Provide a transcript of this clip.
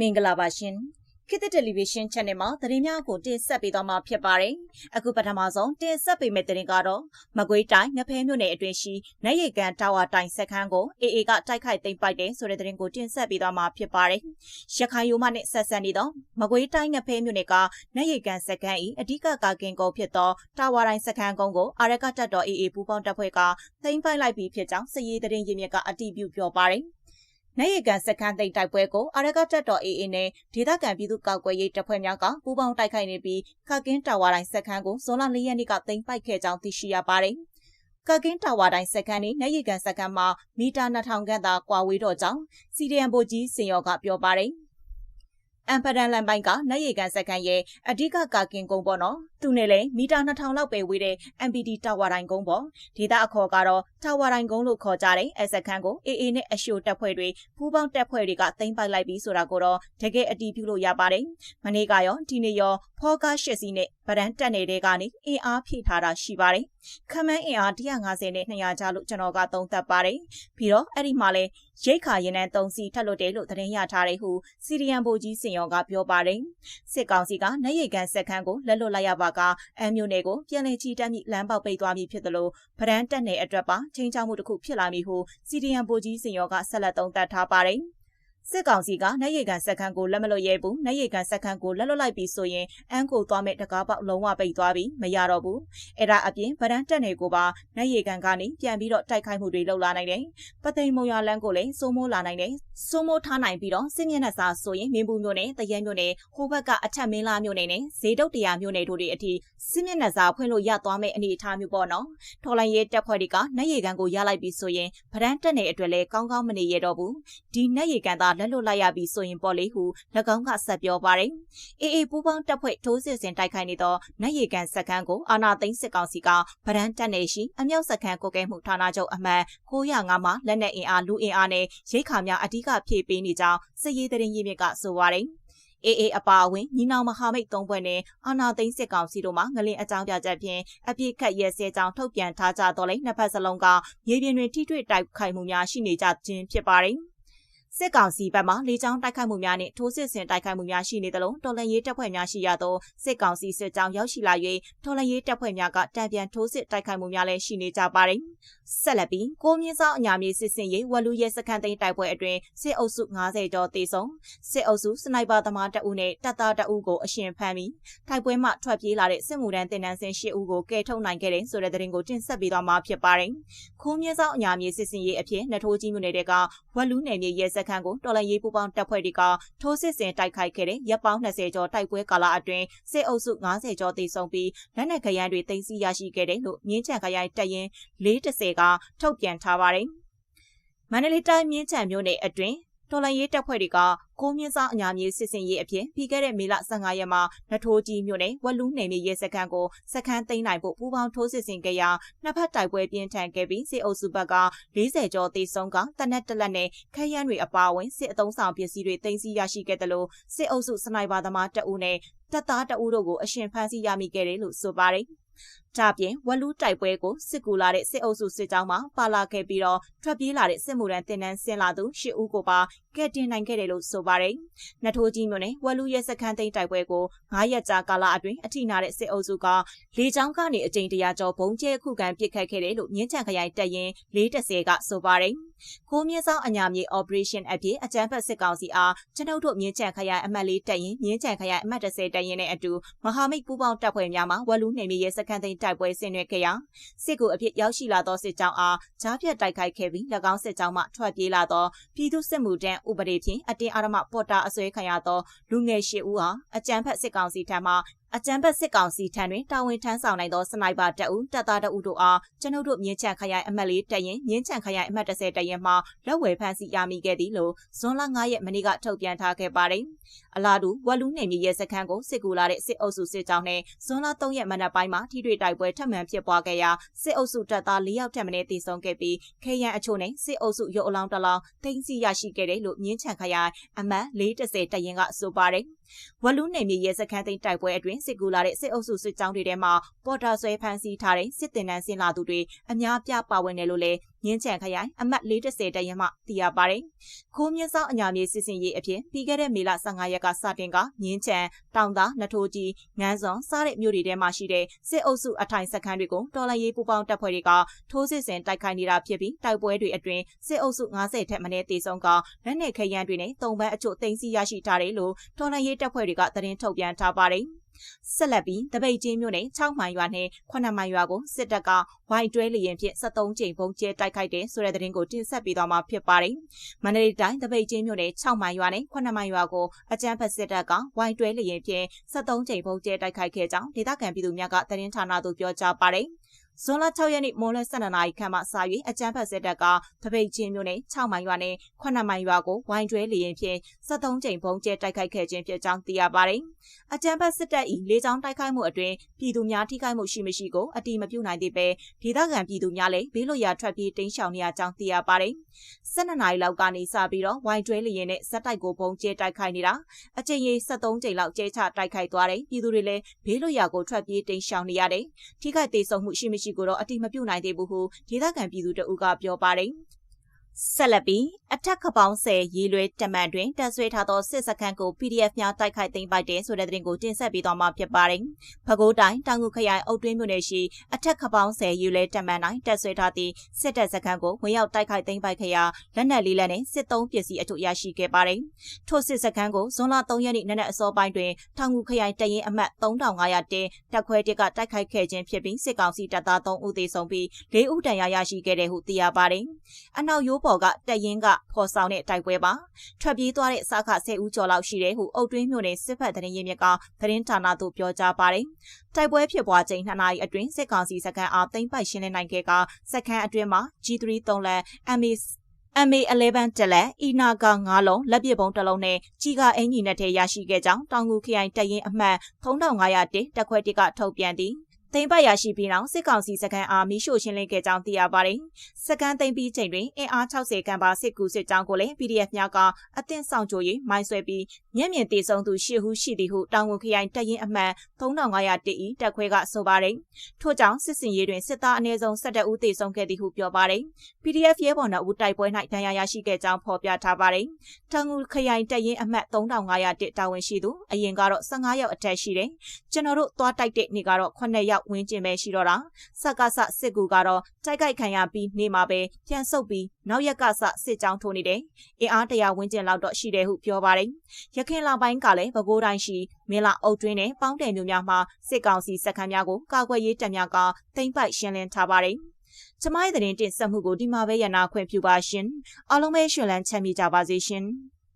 မင်္ဂလာပါရှင်ခေတ်သစ်တယ်လီဗီရှင်း channel မှာသတင်းများကိုတင်ဆက်ပေးသွားမှာဖြစ်ပါတယ်။အခုပထမဆုံးတင်ဆက်ပေးမယ့်သတင်းကတော့မကွေးတိုင်းငဖဲမြို့နယ်အတွင်းရှိနိုင်ရီကန်တာဝါတိုင်စခန်းကို AA ကတိုက်ခိုက်သိမ်းပိုက်တယ်ဆိုတဲ့သတင်းကိုတင်ဆက်ပေးသွားမှာဖြစ်ပါတယ်။ရခိုင်ရိုးမနဲ့ဆက်ဆက်နေသောမကွေးတိုင်းငဖဲမြို့နယ်ကနိုင်ရီကန်စခန်း၏အဓိကကာကင်ကုန်းဖြစ်သောတာဝါတိုင်စခန်းကုန်းကိုအာရကတပ်တော် AA ပူးပေါင်းတပ်ဖွဲ့ကသိမ်းပိုက်လိုက်ပြီးဖြစ်ကြောင်းစည်ရေးသတင်းရင်းမြစ်ကအတည်ပြုပြောပါတယ်။ နိုင်ရီကန်စခန်းသိမ်းတိုက်ပွဲကိုအာရကတပ်တော် AA နဲ့ဒေသခံပြည်သူ့ကောက်ကွယ်ရေးတပ်ဖွဲ့များကပူးပေါင်းတိုက်ခိုက်နေပြီးခကင်းတာဝါတိုင်းစခန်းကိုဇွန်လ၄ရက်နေ့ကသိမ်းပိုက်ခဲ့ကြောင်းသိရှိရပါတယ်။ကကင်းတာဝါတိုင်းစခန်းနဲ့နိုင်ရီကန်စခန်းမှာမီတာ2000ခန့်သာကွာဝေးတော့ကြောင်းစီဒီအမ်ဘိုကြီးစင်ရော်ကပြောပါတယ်။ အမ်ဖဒန်လန်ပိုင်းကနိုင်ရီကန်စကန်ရဲ့အဓိကကာကင်ကုန်းပေါ့နော်သူနဲ့လည်းမီတာ2000လောက်ပဲဝေးတဲ့ MPD တာဝါတိုင်းကုန်းပေါ့ဒေတာအခေါ်ကတော့တာဝါတိုင်းကုန်းလို့ခေါ်ကြတယ်အဲစကန်ကို AA နဲ့အရှိုတပ်ဖွဲ့တွေပူးပေါင်းတပ်ဖွဲ့တွေကသိမ်းပိုက်လိုက်ပြီးဆိုတာကိုတော့တကယ်အတီးပြုလို့ရပါတယ်မနေ့ကရောဒီနေ့ရောဖောကား၈စီးနဲ့ဗရန်တက်နေတဲ့ကနေအင်အားဖြည့်ထားတာရှိပါတယ် ခမန်းအင်အား150နဲ့200ကျလို့ကျွန်တော်ကသုံးသပ်ပါတယ်ပြီးတော့အဲ့ဒီမှာလဲရိတ်ခါရင်နဲ့3စီထပ်လွတ်တယ်လို့သတင်းရထားတယ်ဟုစီရီယန်ဘိုကြီးစင်ရောကပြောပါတယ်စစ်ကောင်စီကနိုင်ရိတ်ကန်စက်ခန်းကိုလက်လွတ်လိုက်ရပါကအမ်မျိုးနယ်ကိုပြန်လည်ချီတက်မိလမ်းပေါက်ပိတ်သွားပြီဖြစ်သလိုဗရန်တက်နယ်အတွက်ပါချင်းချောက်မှုတစ်ခုဖြစ်လာပြီဟုစီရီယန်ဘိုကြီးစင်ရောကဆက်လက်သုံးသပ်ထားပါတယ် စစ်ကောင်စီကနိုင်ရီကန်စက်ခန်းကိုလက်မလွတ်ရဲဘူးနိုင်ရီကန်စက်ခန်းကိုလက်လွတ်လိုက်ပြီးဆိုရင်အန်းကိုသွားမဲ့တကားပေါက်လုံးဝပိတ်သွားပြီးမရတော့ဘူးအဲ့ဒါအပြင်ဗရန်တက်နယ်ကိုပါနိုင်ရီကန်ကနေပြန်ပြီးတော့တိုက်ခိုက်မှုတွေလုပ်လာနိုင်တယ်ပသိမ်မုံရလန်းကိုလည်းစိုးမိုးလာနိုင်တယ်စိုးမိုးထားနိုင်ပြီးတော့စစ်မျက်နှာစာဆိုရင်မင်းဘူးမျိုးနဲ့တရဲမျိုးနဲ့ဟိုဘက်ကအထက်မင်းလာမျိုးနဲ့ဈေးတုတ်တရားမျိုးနဲ့တို့တွေအထိစစ်မျက်နှာစာဖွင့်လို့ရသွားမယ့်အနေအထားမျိုးပေါ့နော်ထော်လိုင်းရဲတက်ဖွဲ့တွေကနိုင်ရီကန်ကိုရလိုက်ပြီးဆိုရင်ဗရန်တက်နယ်အတွက်လည်းကောင်းကောင်းမနေရတော့ဘူးဒီနိုင်ရီကန်သားလက်လွတ်လိုက်ရပြီဆိုရင်ပေါ့လေဟု၎င်းကဆက်ပြောပါတယ်။အေအေပူပေါင်းတပ်ဖွဲ့ထိုးစစ်ဆင်တိုက်ခိုက်နေသောနတ်ရီကန်စခန်းကိုအာနာသိန်းစစ်ကောင်စီကဗရန်တက်နေရှိအမြောက်စခန်းကိုကဲမှုဌာနချုပ်အမှန်905မှာလက်နက်အင်အားလူအင်အားနဲ့ရိတ်ခါများအ धिक ဖြည့်ပေးနေကြောင်းစစ်ရေးတရင်ရင်းမြစ်ကဆိုပါတယ်။အေအေအပါအဝင်ညီနောင်မဟာမိတ်သုံးဖွဲ့နဲ့အာနာသိန်းစစ်ကောင်စီတို့မှငလင်အကြောင်းပြချက်ဖြင့်အပြစ်ခတ်ရဲစဲကြောင်းထုတ်ပြန်ထားကြတော့လဲနှစ်ဖက်စလုံးကမြေပြင်တွင်ထိတွေ့တိုက်ခိုက်မှုများရှိနေကြခြင်းဖြစ်ပါတယ်။ စစ်ကောင်စီဘက်မှလေကြောင်းတိုက်ခိုက်မှုများနဲ့ထိုးစစ်ဆင်တိုက်ခိုက်မှုများရှိနေသလိုတော်လှန်ရေးတပ်ဖွဲ့များရှိရသောစစ်ကောင်စီစစ်ကြောင်းရောက်ရှိလာ၍တော်လှန်ရေးတပ်ဖွဲ့များကတံပြန်ထိုးစစ်တိုက်ခိုက်မှုများလည်းရှိနေကြပါတယ်။ဆက်လက်ပြီးကိုမြင့်စောင်းအညာမြေစစ်စင်ရေးဝလူရဲစခန်းသိမ်းတိုက်ပွဲအတွင်းစစ်အုပ်စု90ကျော်တေဆုံးစစ်အုပ်စုစနိုက်ပါသမားတအုပ်နဲ့တပ်သားတအုပ်ကိုအရှင်ဖမ်းပြီးတိုက်ပွဲမှထွက်ပြေးလာတဲ့စစ်မှုထမ်းတင်နန်းစင်၈ဦးကိုကယ်ထုတ်နိုင်ခဲ့တဲ့ဆိုတဲ့သတင်းကိုတင်ဆက်ပေးသွားမှာဖြစ်ပါတယ်။ကိုမြင့်စောင်းအညာမြေစစ်စင်ရေးအဖြစ်နှထိုးကြီးမြို့နယ်ကဝလူနယ်မြေရဲစခန်းကိုတော်လှန်ရေးပူးပေါင်းတပ်ဖွဲ့တွေကထိုးစစ်ဆင်တိုက်ခိုက်ခဲ့တဲ့ရပ်ပေါင်း20ကျော်တိုက်ပွဲကာလအတွင်းစစ်အုပ်စု90ကျော်သေဆုံးပြီးလက်နက်ခရိုင်တွေတင်စီရရှိခဲ့တယ်လို့မြင်းချံခရိုင်တပ်ရင်း410ကထုတ်ပြန်ထားပါတယ်။မန္တလေးတိုင်းမြင်းချံမြို့နယ်အတွင်း တော်လှန်ရေးတပ်ဖွဲ့တွေကကိုမြင့်စောအညာမြေစစ်စင်ရေးအဖြစ်ပြီးခဲ့တဲ့မေလ15ရက်မှာနထိုးကြီးမြို့နယ်ဝက်လူးနယ်မြေရဲစခန်းကိုစခန်းသိမ်းနိုင်ဖို့ပူးပေါင်းထိုးစစ်ဆင်ခဲ့ရာနှစ်ဖက်တိုက်ပွဲပြင်းထန်ခဲ့ပြီးစစ်အုပ်စုဘက်က40ကျော်သေဆုံးကတနက်တလက်နဲ့ခရမ်းတွေအပါအဝင်စစ်အုံဆောင်ပစ္စည်းတွေတင်စီရရှိခဲ့တယ်လို့စစ်အုပ်စုစနိုက်ပါသမားတအုပ်နဲ့တပ်သားတအုပ်တို့ကိုအရှင်ဖမ်းဆီးရမိခဲ့တယ်လို့ဆိုပါတယ်။ ဒါပြင်ဝလူတိုက်ပွဲကိုစစ်ကူလာတဲ့စစ်အုပ်စုစစ်ကြောင်းမှပါလာခဲ့ပြီးတော့ထွက်ပြေးလာတဲ့စစ်မှုထမ်းတင်နန်းဆင်းလာသူ၈ဦးကိုပါကဲတင်နိုင်ခဲ့တယ်လို့ဆိုပါတယ်။နထိုးကြီးမြို့နယ်ဝလူရဲစခန်းသိမ်းတိုက်ပွဲကို9ရက်ကြာကာလအတွင်းအထိနာတဲ့စစ်အုပ်စုကလေကြောင်းကနေအကြိမ်တရာကျော်ဘုံကျဲခုခံပစ်ခတ်ခဲ့တယ်လို့မြင်းချံခရိုင်တပ်ရင်း410ကဆိုပါတယ်။ကိုမြင့်ဆောင်အညာမြေ operation အဖြစ်အကြမ်းဖက်စစ်ကောင်စီအားကျွန်ုပ်တို့မြင်းချံခရိုင်အမှတ်လေးတပ်ရင်မြင်းချံခရိုင်အမှတ်30တပ်ရင်နဲ့အတူမဟာမိတ်ပူးပေါင်းတပ်ဖွဲ့များမှဝလူနေမြေရဲစခန်းသိမ်းတိုက်ပွဲဆင်နွှဲခဲ့ရာစစ်ကူအဖြစ်ရောက်ရှိလာသောစစ်ကြောင်းအားကြားဖြတ်တိုက်ခိုက်ခဲ့ပြီး၎င်းစစ်ကြောင်းမှထွက်ပြေးလာသောပြည်သူစစ်မှုတန်းဥပဒေဖြင့်အတင်းအာရမပေါ်တာအစွဲခံရသောလူငယ်၈ဦးအားအကြမ်းဖက်စစ်ကောင်စီထံမှ အကြံဖက်စစ်ကောင်စီထံတွင်တာဝန်ထမ်းဆောင်နိုင်သောစနိုက်ပါတပ်ဦးတပ်သားတအုပ်တို့အားကျွန်ုပ်တို့မြင်းချံခရိုင်အမှတ်လေးတပ်ရင်မြင်းချံခရိုင်အမှတ်30တပ်ရင်မှလက်ဝယ်ဖမ်းဆီးရမိခဲ့သည်လို့ဇွန်လ9ရက်မနေ့ကထုတ်ပြန်ထားခဲ့ပါတယ်။အလားတူဝက်လူးနယ်မြေရဲစခန်းကိုစစ်ကူလာတဲ့စစ်အုပ်စုစစ်ကြောင်းနဲ့ဇွန်လ3ရက်မနက်ပိုင်းမှာထိတွေ့တိုက်ပွဲထပ်မံဖြစ်ပွားခဲ့ရာစစ်အုပ်စုတပ်သား၄ယောက်ထပ်မံတေဆုံးခဲ့ပြီးခေရန်အချို့နဲ့စစ်အုပ်စုရုပ်အလောင်းတစ်လောင်းတင်စီရရှိခဲ့တယ်လို့မြင်းချံခရိုင်အမှတ်430တပ်ရင်ကဆိုပါတယ်။ဝလူးနယ်မြေရဲစခန်းသိမ်းတိုက်ပွဲအတွင်းစစ်ကူလာတဲ့စစ်အုပ်စုစစ်ကြောင်းတွေထဲမှာပေါ်တာဆွဲဖမ်းဆီးထားတဲ့စစ်တင်နန်းစင်လာသူတွေအများပြပါဝင်တယ်လို့လည်း မြင်းချံခရိုင်အမှတ်410တရင်မှသိရပါတယ်။ခိုးမြင့်ဆောင်အညာမြေစစ်စင်ရေးအဖြစ်ပြီးခဲ့တဲ့မေလ15ရက်ကစတင်ကမြင်းချံတောင်သာနထိုးကြီးငန်းစွန်စားတဲ့မြို့တွေထဲမှာရှိတဲ့စစ်အုပ်စုအထိုင်စခန်းတွေကိုတော်လှန်ရေးပူးပေါင်းတပ်ဖွဲ့တွေကထိုးစစ်ဆင်တိုက်ခိုက်နေတာဖြစ်ပြီးတိုက်ပွဲတွေအတွင်းစစ်အုပ်စု90ထက်မနည်းတေဆုံးကလက်နက်ခဲယမ်းတွေနဲ့တုံပန်းအချို့သိမ်းဆည်းရရှိထားတယ်လို့တော်လှန်ရေးတပ်ဖွဲ့တွေကသတင်းထုတ်ပြန်ထားပါတယ်။ ဆက်လက်ပြီးတပိတ်ချင်းမြို့နယ်6မိုင်ရွာနဲ့9မိုင်ရွာကိုစစ်တပ်ကဝိုင်တွဲလျင်ဖြင့်73ကြိမ်ပုံကျဲတိုက်ခိုက်တဲ့ဆိုတဲ့သတင်းကိုတင်ဆက်ပေးသွားမှာဖြစ်ပါတယ်။မန္တလေးတိုင်းတပိတ်ချင်းမြို့နယ်6မိုင်ရွာနဲ့9မိုင်ရွာကိုအကြမ်းဖက်စစ်တပ်ကဝိုင်တွဲလျင်ဖြင့်73ကြိမ်ပုံကျဲတိုက်ခိုက်ခဲ့ကြောင်းဒေသခံပြည်သူများကသတင်းဌာနသို့ပြောကြားပါတယ်။ ဇွန်လ6ရက်နေ့မိုးလယ်12နာရီခန့်မှစ၍အကြမ်းဖက်စစ်တပ်ကတပိတ်ချင်းမြို့နယ်6မိုင်ရွာနဲ့9မိုင်ရွာကိုဝိုင်းတွဲလျင်ဖြင့်73ကြိမ်ပုံကျဲတိုက်ခိုက်ခဲ့ခြင်းဖြစ်ကြောင်းသိရပါတယ်။အကြမ်းဖက်စစ်တပ်၏လေကြောင်းတိုက်ခိုက်မှုအတွင်းပြည်သူများထိခိုက်မှုရှိမရှိကိုအတိမပြုနိုင်သေးပဲဒေသခံပြည်သူများလည်းဘေးလွတ်ရာထွက်ပြေးတိမ်းရှောင်နေရကြောင်းသိရပါတယ်။12နာရီလောက်ကနေစပြီးတော့ဝိုင်းတွဲလျင်နဲ့ဇက်တိုက်ကိုပုံကျဲတိုက်ခိုက်နေတာအကြိမ်ရေ73ကြိမ်လောက်ကျဲချတိုက်ခိုက်သွားတယ်ပြည်သူတွေလည်းဘေးလွတ်ရာကိုထွက်ပြေးတိမ်းရှောင်နေရတယ်။ထိခိုက်သေးဆုံးမှုရှိမရှိကိုတော့အတိမပြုတ်နိုင်သေးဘူးဟုဒေသခံပြည်သူတအုပ်ကပြောပါတယ် ဆက်လက်ပြီးအထက်ကပေါင်းဆယ်ရေးလွဲတမန်တွင်တက်ဆွဲထားသောစစ်စခန်းကို PDF များတိုက်ခိုက်သိမ်းပိုက်တဲ့ဆိုတဲ့သတင်းကိုတင်ဆက်ပေးသွားမှာဖြစ်ပါတယ်။ဖကိုးတိုင်းတောင်ငူခရိုင်အုပ်တွင်းမြို့နယ်ရှိအထက်ကပေါင်းဆယ်ရေးလွဲတမန်တိုင်းတက်ဆွဲထားသည့်စစ်တပ်စခန်းကိုဝင်ရောက်တိုက်ခိုက်သိမ်းပိုက်ခဲ့ရာလက်နက်လေးလက်နဲ့စစ်သုံးပစ္စည်းအချို့ရရှိခဲ့ပါတယ်။ထို့စစ်စခန်းကိုဇွန်လ3ရက်နေ့နနက်အစောပိုင်းတွင်တောင်ငူခရိုင်တရင်အမှတ်3500တဲတက်ခွဲတစ်ကတိုက်ခိုက်ခဲ့ခြင်းဖြစ်ပြီးစစ်ကောင်စီတပ်သား3ဦးသေဆုံးပြီး4ဦးဒဏ်ရာရရှိခဲ့တယ်ဟုသိရပါတယ်။အနောက်ရိုးပေါ်ကတရင်ကဖော်ဆောင်တဲ့တိုက်ပွဲပါထွက်ပြေးသွားတဲ့စားခ10ဦးကျော်လောက်ရှိတယ်ဟုအုပ်တွင်းမြို့နယ်စစ်ဖက်သတင်းရင်းမြစ်ကသတင်းဌာနသို့ပြောကြားပါတယ်တိုက်ပွဲဖြစ်ပွားချိန်2နာရီအတွင်းစစ်ကောင်စီစခန်းအားသိမ်းပိုက်ရှင်းလင်းနိုင်ခဲ့ကစခန်းအတွင်းမှာ G3 3လန် MA MA11 တက်လက်အီနာက9လုံးလက်ပစ်ပုံးတစ်လုံးနဲ့ကြီးကအင်ဂျီနဲ့ထဲရရှိခဲ့ကြောင်းတောင်ငူခရိုင်တရင်အမှတ်3500တက်ခွဲတစ်ကထုတ်ပြန်သည် သိမ်းပိုက်ရရှိပြီးနောက်စစ်ကောင်စီစခန်းအားမိရှို့ရှင်းလင်းခဲ့ကြောင်းသိရပါတယ်။စခန်းသိမ်းပြီးချိန်တွင်အင်အား60ခန့်ပါစစ်ကူစစ်ကြောင်းကိုလည်း PDF များကအသင့်ဆောင်ကြို၍မိုင်းဆွဲပြီးမျက်မြင်တေဆုံးသူရှစ်ဟုရှိသည်ဟုတောင်ဝန်ခရိုင်တပ်ရင်းအမှန်3500တဤတပ်ခွဲကဆိုပါတယ်။ထို့ကြောင့်စစ်စင်ရေးတွင်စစ်သားအနည်းဆုံး17ဦးသေဆုံးခဲ့သည်ဟုပြောပါတယ်။ PDF ရဲဘော်နှုတ်တိုက်ပွဲ၌ဒဏ်ရာရရှိခဲ့ကြောင်းဖော်ပြထားပါတယ်။တောင်ငူခရိုင်တပ်ရင်းအမှတ်3500တတာဝန်ရှိသူအရင်ကတော့15ရောက်အထက်ရှိတယ်။ကျွန်တော်တို့သွားတိုက်တဲ့နေ့ကတော့9ရောက်ဝန်းကျင်ပဲရှိတော့တာစက်ကစစစ်ကူကတော့တိုက်ခိုက်ခံရပြီးနေမှာပဲပြန်ဆုတ်ပြီးနောက်ရက်ကစစစ်ကြောင်းထိုးနေတယ်အင်အားတရာဝန်းကျင်လောက်တော့ရှိတယ်ဟုပြောပါတယ်ရခင်လပိုင်းကလည်းပဲခူးတိုင်းရှိမင်းလာအုပ်တွင်းနဲ့ပေါင်းတယ်မျိုးများမှာစစ်ကောင်စီစခန်းများကိုကာကွယ်ရေးတပ်များကတိမ့်ပိုက်ရှင်းလင်းထားပါတယ်ကျမရဲ့သတင်းတင်ဆက်မှုကိုဒီမှာပဲရနာခွင့်ပြုပါရှင်အားလုံးပဲရှင်လန်းချမ်းမြေကြပါစေရှင်